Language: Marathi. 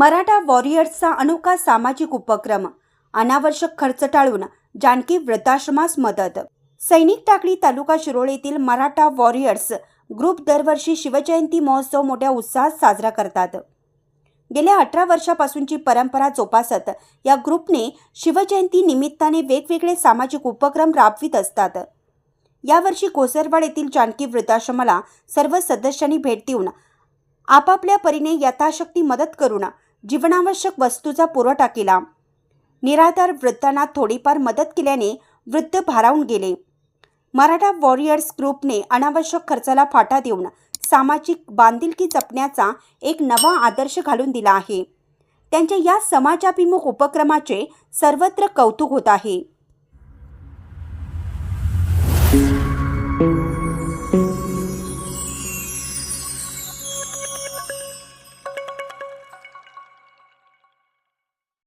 मराठा वॉरियर्सचा अनोखा सामाजिक उपक्रम. अनावश्यक खर्च टाळून जानकी वृद्धाश्रमास मदत. सैनिक टाकळी तालुका शिरोळ येथील मराठा वॉरियर्स ग्रुप दरवर्षी शिवजयंती महोत्सव मोठ्या उत्साहात साजरा करतात. गेल्या अठरा वर्षापासूनची परंपरा जोपासत या ग्रुपने शिवजयंती निमित्ताने वेगवेगळे सामाजिक उपक्रम राबवित असतात. यावर्षी कोसरवाड येथील जानकी वृद्धाश्रमाला सर्व सदस्यांनी भेट देऊन आपापल्या परीने यथाशक्ती मदत करून जीवनावश्यक वस्तूचा पुरवठा केला. निराधार वृद्धांना थोडीफार मदत केल्याने वृद्ध भारावून गेले. मराठा वॉरियर्स ग्रुपने अनावश्यक खर्चाला फाटा देऊन सामाजिक बांधिलकी जपण्याचा एक नवा आदर्श घालून दिला आहे. त्यांच्या या समाजाभिमुख उपक्रमाचे सर्वत्र कौतुक होत आहे.